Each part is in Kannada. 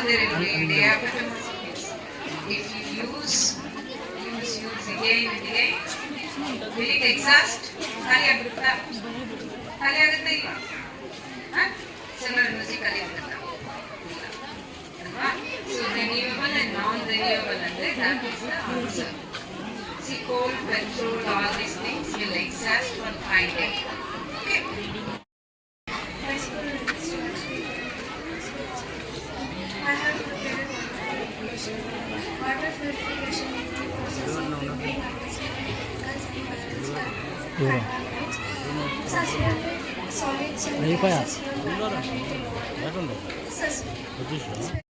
there every day after If you use, use, use again and again, will it exhaust? ಖಾಲಿ ಆಗ್ಬಿಡುತ್ತಾ ಖಾಲಿ ಆಗುತ್ತೆ ಇಲ್ಲ ಸೆಲ್ಯುಲರ್ ಎನರ್ಜಿ ಖಾಲಿ ಆಗುತ್ತಾ ಇಲ್ಲ ಅಲ್ವಾ so renewable and non renewable ಅಂದ್ರೆ that is the answer see coal petrol all these things will exhaust one fine day okay 多吧？三十块。三？多？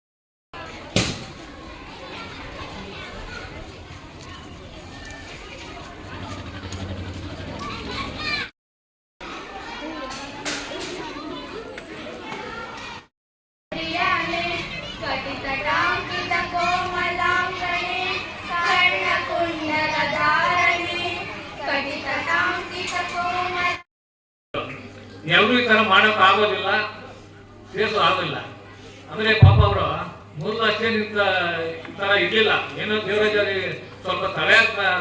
ಎಲ್ಲರೂ ಈ ತರ ಮಾಡಕ್ ಆಗೋದಿಲ್ಲ ಸೇರ್ಸು ಆಗೋದಿಲ್ಲ. ಅಂದ್ರೆ ಪಾಪ ಅವರು ಮೊದಲು ಅಷ್ಟೇ ನಿಂತ ಈ ತರ ಇರ್ಲಿಲ್ಲ. ಏನೋ ದೇವರಾಜಿ ಸ್ವಲ್ಪ ತಲೆ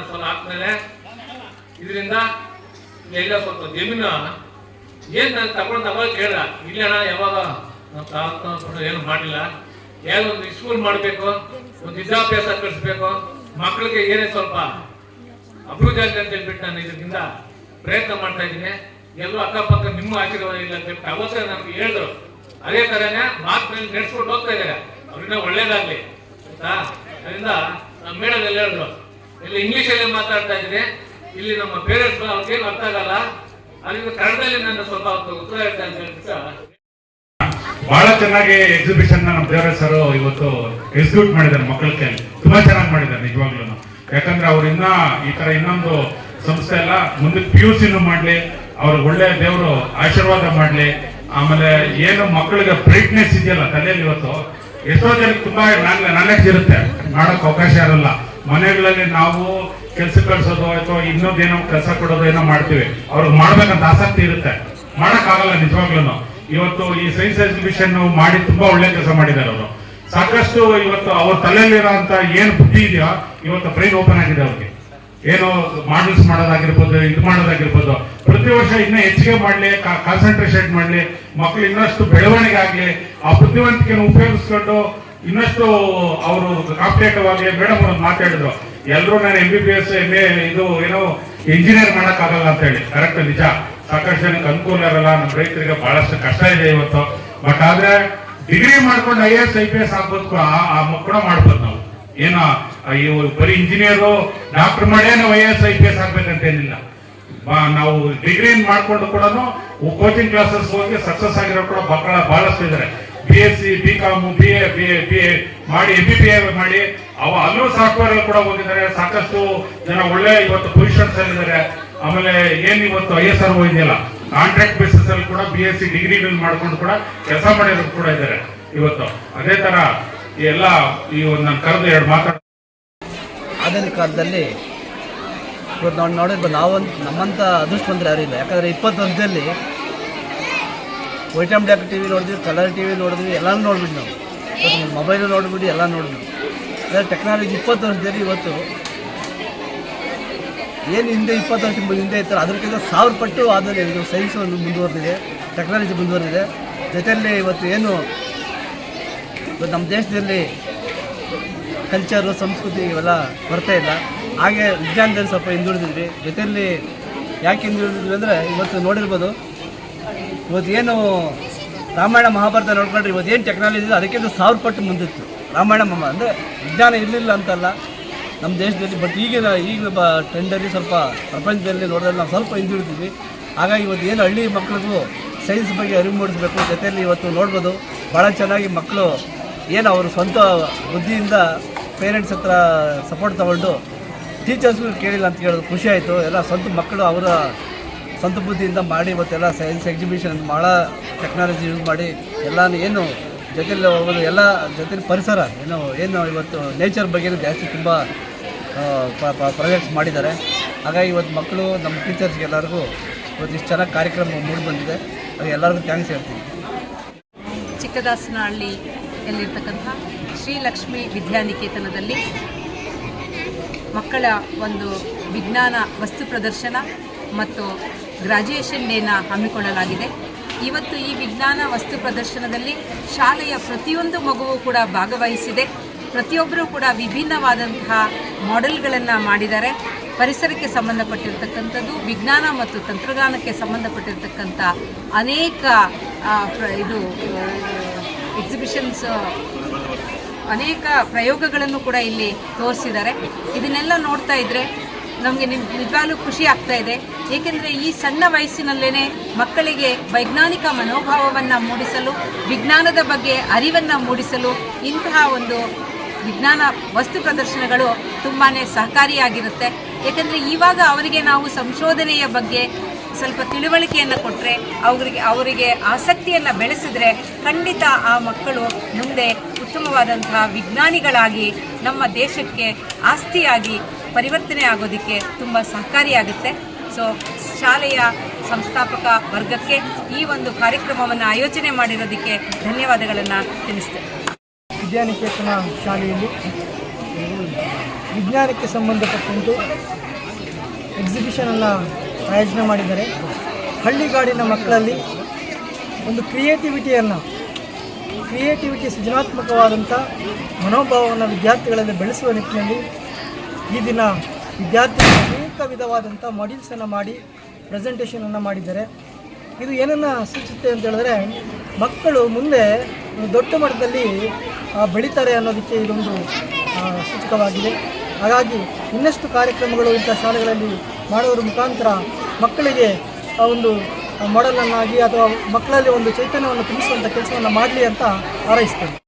ಸ್ವಲ್ಪ ಆದ್ಮೇಲೆ ಇದರಿಂದ ಎಲ್ಲ ಸ್ವಲ್ಪ ಜಮೀನು ಏನ್ ನಾನು ತಗೊಂಡು ತಗೊಂಡ್ ಕೇಳ ಇಲ್ಲ ಯಾವಾಗ ತಗೊಂಡು ಏನು ಮಾಡಿಲ್ಲ ಏನೋ ಒಂದು ಸ್ಕೂಲ್ ಮಾಡಬೇಕು, ಒಂದು ವಿದ್ಯಾಭ್ಯಾಸ ಕಳಿಸ್ಬೇಕು ಮಕ್ಕಳಿಗೆ ಏನೇ ಸ್ವಲ್ಪ ಅಭಿವೃದ್ಧಿ ಅಂತ ಹೇಳ್ಬಿಟ್ಟು ನಾನು ಇದರಿಂದ ಪ್ರಯತ್ನ ಮಾಡ್ತಾ ಇದ್ದೀನಿ. ಎಲ್ಲರೂ ಅಕ್ಕಪಕ್ಕ ನಿಮ್ಮ ಆಶೀರ್ವಾದ ಇಲ್ಲ ಅಂತ ಹೇಳ್ಬಿಟ್ಟು ಅವತ್ತೇ ನಮ್ಗೆ ಹೇಳಿದ್ರು. ಅದೇ ತರನೇ ಮಾತ್ರ ನಡೆಸ್ಕೊಂಡು ಹೋಗ್ತಾ ಇದ್ದಾರೆ. ಅವ್ರನ್ನ ಒಳ್ಳೇದಾಗ್ಲಿ, ಆಯ್ತಾ? ಅದರಿಂದ ನಮ್ಮ ಮೇಳದಲ್ಲಿ ಎಲ್ಲ ಹೇಳಿದ್ರು, ಇಲ್ಲಿ ಇಂಗ್ಲಿಷಲ್ಲಿ ಮಾತಾಡ್ತಾ ಇದ್ದೀನಿ. ಇಲ್ಲಿ ನಮ್ಮ ಪೇರೆಂಟ್ಸ್ ಅವ್ರಿಗೇನು ಅರ್ಥ ಆಗಲ್ಲ. ಅದರಿಂದ ಕನ್ನಡದಲ್ಲಿ ನನ್ನ ಸ್ವಲ್ಪ ಉತ್ತರ ಹೇಳ್ತಾ ಅಂತ ಹೇಳ್ಬಿಟ್ಟು ಬಹಳ ಚೆನ್ನಾಗಿ ಎಕ್ಸಿಬಿಷನ್ ನಮ್ಮ ದೇವರಾಜ್ ಸರ್ ಇವತ್ತು ಎಕ್ಸಿಕ್ಯೂಟ್ ಮಾಡಿದ್ದಾರೆ ಮಕ್ಕಳ ಕೈಯಲ್ಲಿ ತುಂಬಾ ಚೆನ್ನಾಗಿ ಮಾಡಿದ್ದಾರೆ ನಿಜವಾಗ್ಲೂ ಯಾಕಂದ್ರೆ ಅವ್ರು ಇನ್ನ ಈ ತರ ಇನ್ನೊಂದು ಸಂಸ್ಥೆ ಎಲ್ಲ ಮುಂದೆ ಪಿ ಯು ಸಿನೂ ಮಾಡ್ಲಿ ಅವ್ರಿಗೆ ಒಳ್ಳೆ ದೇವರು ಆಶೀರ್ವಾದ ಮಾಡ್ಲಿ. ಆಮೇಲೆ ಏನು ಮಕ್ಕಳಿಗೆ ಬ್ರೈಟ್ನೆಸ್ ಇದೆಯಲ್ಲ ತಲೆಯಲ್ಲಿ ಇವತ್ತು, ಎಷ್ಟೋ ಜನಕ್ಕೆ ತುಂಬಾ ನಾಲೆಜ್ ಇರುತ್ತೆ. ಮಾಡೋಕೆ ಅವಕಾಶ ಇರಲ್ಲ. ಮನೆಗಳಲ್ಲಿ ನಾವು ಕೆಲಸ ಕಳಿಸೋದು ಅಥವಾ ಇನ್ನೊಂದೇನೋ ಕೆಲಸ ಕೊಡೋದು ಏನೋ ಮಾಡ್ತೀವಿ. ಅವ್ರಿಗೆ ಮಾಡ್ಬೇಕಂತ ಆಸಕ್ತಿ ಇರುತ್ತೆ. ಮಾಡೋಕ್ಕಾಗಲ್ಲ ನಿಜವಾಗ್ಲೂ ಇವತ್ತು ಈ ಸೈನ್ಸ್ ಎಕ್ಸಿಬಿಷನ್ ಮಾಡಿ ತುಂಬಾ ಒಳ್ಳೆ ಕೆಲಸ ಮಾಡಿದ್ದಾರೆ ಅವರು. ಸಾಕಷ್ಟು ಇವತ್ತು ಅವ್ರ ತಲೆಯಲ್ಲಿರೋ ಏನು ಬುದ್ಧಿ ಇದೆಯೋ, ಇವತ್ತು ಬ್ರೈನ್ ಓಪನ್ ಆಗಿದೆ ಅವ್ರಿಗೆ. ಏನು ಮಾಡಲ್ಸ್ ಮಾಡೋದಾಗಿರ್ಬೋದು, ಇದು ಮಾಡೋದಾಗಿರ್ಬೋದು. ಪ್ರತಿ ವರ್ಷ ಇನ್ನ ಹೆಚ್ಚಿಗೆ ಮಾಡ್ಲಿ ಕಾನ್ಸಂಟ್ರೇಷನ್ ಮಾಡ್ಲಿ ಮಕ್ಕಳು ಇನ್ನಷ್ಟು ಬೆಳವಣಿಗೆ ಆಗಲಿ ಆ ಬುದ್ಧಿವಂತಿಕೆಯನ್ನು ಉಪಯೋಗಿಸ್ಕೊಂಡು ಇನ್ನಷ್ಟು ಅವರು ಕಾಂಪಿಟೇಟಿವ್ ಆಗಲಿ ಮೇಡಮ್ ಅವ್ರು ಮಾತಾಡಿದ್ರು ಎಲ್ಲರೂ ನಾನು M B B S M A ಇದು ಏನೋ ಇಂಜಿನಿಯರ್ ಮಾಡೋಕ್ಕಾಗಲ್ಲ ಅಂತ ಹೇಳಿ ಕರೆಕ್ಟ್ ನಿಜ. ಸಾಕಷ್ಟು ಜನಕ್ಕೆ ಅನುಕೂಲ ಇರಲ್ಲ, ನಮ್ಮ ರೈತರಿಗೆ ಬಹಳಷ್ಟು ಕಷ್ಟ ಇದೆ ಇವತ್ತು. ಬಟ್ ಆದ್ರೆ ಡಿಗ್ರಿ ಮಾಡ್ಕೊಂಡು I S I P S ಆಗ್ಬೋದು ಆ- ಕೂಡ ಮಾಡ್ಬೋದು ನಾವು. ಏನೋ ಬರೀ ಇಂಜಿನಿಯರು ಡಾಕ್ಟರ್ ಮಾಡೇ ನಾವು I S I P S ಆಗ್ಬೇಕಂತ ಏನಿಲ್ಲ ನಾವು ಡಿಗ್ರಿ ಮಾಡಿಕೊಂಡು ಕೂಡ ಕೋಚಿಂಗ್ ಕ್ಲಾಸಸ್ ಹೋಗಿ ಸಕ್ಸಸ್ ಆಗಿರೋ ಕೂಡ ಬಹಳ ಬಹಳಷ್ಟು ಇದ್ದಾರೆ B S C B com B A B A B A ಮಾಡಿ ಎಂ ಬಿ ಬಿ ಎ ಮಾಡಿ, ಅವ ಅಲ್ಲೂ ಸಾಫ್ಟ್ವೇರ್ ಕೂಡ ಹೋಗಿದ್ದಾರೆ ಸಾಕಷ್ಟು ಜನ ಒಳ್ಳೆ ಇವತ್ತು ಪೊಸಿಷನ್ಸ್ ಅಲ್ಲಿದ್ದಾರೆ ಆಮೇಲೆ ಏನ್ ಇವತ್ತು ಐ ಎಸ್ ಆರ್ ಇದೆಯಲ್ಲ ಕಾಂಟ್ರಾಕ್ಟ್ ಬೇಸಿಸ್ ಅಲ್ಲಿ ಕೂಡ ಬಿ ಎಸ್ ಸಿ ಡಿಗ್ರಿ ಮಾಡ್ಕೊಂಡು ಕೂಡ ಕೆಲಸ ಮಾಡಿರೋರು ಕೂಡ ಇದ್ದಾರೆ ಇವತ್ತು ಅದೇ ತರ ಎಲ್ಲ ಈ ಒಂದು ನಾನು ಕರೆದು ಎರಡು ಮಾತಾಡ ಆಧುನಿಕ ಕಾಲದಲ್ಲಿ ಇವತ್ತು ನಾವು ನೋಡಿದ್ರೆ ನಾವೊಂದು ನಮ್ಮಂಥ ಅದೃಷ್ಟವಂತರು ಯಾರೂ ಇಲ್ಲ. ಯಾಕಂದರೆ ಇಪ್ಪತ್ತು ವರ್ಷದಲ್ಲಿ white and black T V ನೋಡಿದ್ವಿ, ಕಲರ್ ಟಿ ವಿ ನೋಡಿದ್ವಿ, ಎಲ್ಲನೂ ನೋಡ್ಬಿಟ್ಟು ನಾವು. ಇವತ್ತು ಮೊಬೈಲು ನೋಡ್ಬಿಟ್ಟು ಎಲ್ಲ ನೋಡಿದ್ವಿ ಅಂದರೆ ಟೆಕ್ನಾಲಜಿ ಇಪ್ಪತ್ತು ವರ್ಷದಲ್ಲಿ ಇವತ್ತು ಏನು ಹಿಂದೆ ಇಪ್ಪತ್ತು ವರ್ಷ ಹಿಂದೆ ಇರ್ತಾರೆ ಅದಕ್ಕಿಂತ ಸಾವಿರ ಪಟ್ಟು ಆದರೆ ಇದು ಸೈನ್ಸ್ ಮುಂದುವರೆದಿದೆ ಟೆಕ್ನಾಲಜಿ ಮುಂದುವರೆದಿದೆ. ಜೊತೆಯಲ್ಲಿ ಇವತ್ತು ಏನು, ಇವತ್ತು ನಮ್ಮ ದೇಶದಲ್ಲಿ ಕಲ್ಚರು ಸಂಸ್ಕೃತಿ ಇವೆಲ್ಲ ಬರ್ತಾ ಇಲ್ಲ. ಹಾಗೆ ವಿಜ್ಞಾನದಲ್ಲಿ ಸ್ವಲ್ಪ ಹಿಂದುಳಿದಿದ್ವಿ. ಜೊತೆಯಲ್ಲಿ ಯಾಕೆ ಹಿಂದುಳಿದಿದ್ವಿ ಅಂದರೆ ಇವತ್ತು ನೋಡಿರ್ಬೋದು, ಇವತ್ತು ಏನು ರಾಮಾಯಣ ಮಹಾಭಾರತ ನೋಡ್ಕೊಂಡ್ರೆ ಇವತ್ತು ಏನು ಟೆಕ್ನಾಲಜಿ ಇದೆ, ಅದಕ್ಕಿಂತ ಸಾವಿರ ಪಟ್ಟು ಮುಂದಿತ್ತು. ರಾಮಾಯಣ ಮಹಾ ಅಂದರೆ ವಿಜ್ಞಾನ ಇರಲಿಲ್ಲ ಅಂತಲ್ಲ. ನಮ್ಮ ದೇಶದಲ್ಲಿ ಬಟ್ ಈಗಿನ ಈಗ ಟ್ರೆಂಡಲ್ಲಿ ಸ್ವಲ್ಪ ಪ್ರಪಂಚದಲ್ಲಿ ನೋಡಿದ್ರೆ ನಾವು ಸ್ವಲ್ಪ ಹಿಂದುಳಿದಿದ್ವಿ. ಹಾಗಾಗಿ ಇವತ್ತು ಏನು ಹಳ್ಳಿ ಮಕ್ಕಳಿಗೂ ಸೈನ್ಸ್ ಬಗ್ಗೆ ಅರಿವು ಮೂಡಿಸಬೇಕು. ಜೊತೆಯಲ್ಲಿ ಇವತ್ತು ನೋಡ್ಬೋದು ಭಾಳ ಚೆನ್ನಾಗಿ ಮಕ್ಕಳು ಏನು ಅವರು ಸ್ವಂತ ಬುದ್ಧಿಯಿಂದ ಪೇರೆಂಟ್ಸ್ ಹತ್ರ ಸಪೋರ್ಟ್ ತಗೊಂಡು ಟೀಚರ್ಸ್ಗಳು ಕೇಳಿಲ್ಲ ಅಂತ ಕೇಳೋದು ಖುಷಿ ಆಯಿತು. ಎಲ್ಲ ಸ್ವಂತ ಮಕ್ಕಳು ಅವರ ಸ್ವಂತ ಬುದ್ಧಿಯಿಂದ ಮಾಡಿ ಮತ್ತೆಲ್ಲ ಸೈನ್ಸ್ ಎಕ್ಸಿಬಿಷನ್ ಭಾಳ ಟೆಕ್ನಾಲಜಿ ಯೂಸ್ ಮಾಡಿ ಎಲ್ಲ ಏನು ಜೊತೆಲಿ ಹೋಗೋದು ಎಲ್ಲ ಜೊತೆಲಿ ಪರಿಸರ ಏನು ಏನು ಇವತ್ತು ನೇಚರ್ ಬಗ್ಗೆ ಜಾಸ್ತಿ ತುಂಬ ಪ್ರಾಜೆಕ್ಟ್ಸ್ ಮಾಡಿದ್ದಾರೆ. ಹಾಗಾಗಿ ಇವತ್ತು ಮಕ್ಕಳು, ನಮ್ಮ ಟೀಚರ್ಸ್ಗೆ ಎಲ್ಲರಿಗೂ ಇವತ್ತು ಇಷ್ಟು ಚೆನ್ನಾಗಿ ಕಾರ್ಯಕ್ರಮ ಮೂಡಿ ಬಂದಿದೆ. ಹಾಗೆ ಎಲ್ಲರಿಗೂ ಥ್ಯಾಂಕ್ಸ್ ಹೇಳ್ತೀನಿ. ಚಿಕ್ಕದಾಸನಹಳ್ಳಿ ಯಲ್ಲಿರ್ತಕ್ಕಂಥ ಶ್ರೀಲಕ್ಷ್ಮಿ ವಿದ್ಯಾನಿಕೇತನದಲ್ಲಿ ಮಕ್ಕಳ ಒಂದು ವಿಜ್ಞಾನ ವಸ್ತು ಪ್ರದರ್ಶನ ಮತ್ತು ಗ್ರಾಜ್ಯುಯೇಷನ್ ಡೇನ ಹಮ್ಮಿಕೊಳ್ಳಲಾಗಿದೆ. ಇವತ್ತು ಈ ವಿಜ್ಞಾನ ವಸ್ತು ಪ್ರದರ್ಶನದಲ್ಲಿ ಶಾಲೆಯ ಪ್ರತಿಯೊಂದು ಮಗುವು ಕೂಡ ಭಾಗವಹಿಸಿದೆ. ಪ್ರತಿಯೊಬ್ಬರೂ ಕೂಡ ವಿಭಿನ್ನವಾದಂತಹ ಮಾಡೆಲ್ಗಳನ್ನು ಮಾಡಿದ್ದಾರೆ. ಪರಿಸರಕ್ಕೆ ಸಂಬಂಧಪಟ್ಟಿರ್ತಕ್ಕಂಥದ್ದು, ವಿಜ್ಞಾನ ಮತ್ತು ತಂತ್ರಜ್ಞಾನಕ್ಕೆ ಸಂಬಂಧಪಟ್ಟಿರ್ತಕ್ಕಂಥ ಅನೇಕ ಇದು ಎಕ್ಸಿಬಿಷನ್ಸ್ ಅನೇಕ ಪ್ರಯೋಗಗಳನ್ನು ಕೂಡ ಇಲ್ಲಿ ತೋರಿಸಿದ್ದಾರೆ. ಇದನ್ನೆಲ್ಲ ನೋಡ್ತಾ ಇದ್ರೆ ನಮಗೆ ನಿಮ್, ನಿಜವಾಗ್ಲೂ ಖುಷಿ ಆಗ್ತಾ ಇದೆ. ಏಕೆಂದರೆ ಈ ಸಣ್ಣ ವಯಸ್ಸಿನಲ್ಲೇ ಮಕ್ಕಳಿಗೆ ವೈಜ್ಞಾನಿಕ ಮನೋಭಾವವನ್ನು ಮೂಡಿಸಲು, ವಿಜ್ಞಾನದ ಬಗ್ಗೆ ಅರಿವನ್ನು ಮೂಡಿಸಲು ಇಂತಹ ಒಂದು ವಿಜ್ಞಾನ ವಸ್ತು ಪ್ರದರ್ಶನಗಳು ತುಂಬಾ ಸಹಕಾರಿಯಾಗಿರುತ್ತೆ. ಏಕೆಂದರೆ ಇವಾಗ ಅವರಿಗೆ ನಾವು ಸಂಶೋಧನೆಯ ಬಗ್ಗೆ ಸ್ವಲ್ಪ ತಿಳುವಳಿಕೆಯನ್ನು ಕೊಟ್ಟರೆ ಅವರಿಗೆ ಅವರಿಗೆ ಆಸಕ್ತಿಯನ್ನು ಬೆಳೆಸಿದ್ರೆ ಖಂಡಿತ ಆ ಮಕ್ಕಳು ಮುಂದೆ ಉತ್ತಮವಾದಂತಹ ವಿಜ್ಞಾನಿಗಳಾಗಿ ನಮ್ಮ ದೇಶಕ್ಕೆ ಆಸ್ತಿಯಾಗಿ ಪರಿವರ್ತನೆ ಆಗೋದಕ್ಕೆ ತುಂಬ ಸಹಕಾರಿಯಾಗುತ್ತೆ. ಸೊ ಶಾಲೆಯ ಸಂಸ್ಥಾಪಕ ವರ್ಗಕ್ಕೆ ಈ ಒಂದು ಕಾರ್ಯಕ್ರಮವನ್ನು ಆಯೋಜನೆ ಮಾಡಿರೋದಕ್ಕೆ ಧನ್ಯವಾದಗಳನ್ನು ತಿಳಿಸ್ತೇನೆ. ವಿದ್ಯಾನಿಕೇತನ ಶಾಲೆಯಲ್ಲಿ ವಿಜ್ಞಾನಕ್ಕೆ ಸಂಬಂಧಪಟ್ಟಂತೆ ಎಕ್ಸಿಬಿಷನನ್ನು ಆಯೋಜನೆ ಮಾಡಿದ್ದಾರೆ. ಹಳ್ಳಿಗಾಡಿನ ಮಕ್ಕಳಲ್ಲಿ ಒಂದು ಕ್ರಿಯೇಟಿವಿಟಿಯನ್ನು ಕ್ರಿಯೇಟಿವಿಟಿ ಸೃಜನಾತ್ಮಕವಾದಂಥ ಮನೋಭಾವವನ್ನು ವಿದ್ಯಾರ್ಥಿಗಳಲ್ಲಿ ಬೆಳೆಸುವ ನಿಟ್ಟಿನಲ್ಲಿ ಈ ದಿನ ವಿದ್ಯಾರ್ಥಿಗಳು ಅನೇಕ ವಿಧವಾದಂಥ ಮಾಡ್ಯೂಲ್ಸನ್ನು ಮಾಡಿ ಪ್ರೆಸೆಂಟೇಷನನ್ನು ಮಾಡಿದ್ದಾರೆ. ಇದು ಏನನ್ನು ಸೂಚಿಸುತ್ತೆ ಅಂತ ಹೇಳಿದ್ರೆ, ಮಕ್ಕಳು ಮುಂದೆ ದೊಡ್ಡ ಮಟ್ಟದಲ್ಲಿ ಬೆಳೀತಾರೆ ಅನ್ನೋದಕ್ಕೆ ಇದೊಂದು ಸೂಚಕವಾಗಿದೆ. ಹಾಗಾಗಿ ಇನ್ನಷ್ಟು ಕಾರ್ಯಕ್ರಮಗಳು ಇಂಥ ಶಾಲೆಗಳಲ್ಲಿ ಮಾಡೋದ್ರ ಮುಖಾಂತರ ಮಕ್ಕಳಿಗೆ ಆ ಒಂದು ಮಾಡಲನ್ನಾಗಿ ಅಥವಾ ಮಕ್ಕಳಲ್ಲಿ ಒಂದು ಚೈತನ್ಯವನ್ನು ತುಂಬಿಸುವಂಥ ಕೆಲಸವನ್ನು ಮಾಡಲಿ ಅಂತ ಹಾರೈಸ್ತೇನೆ.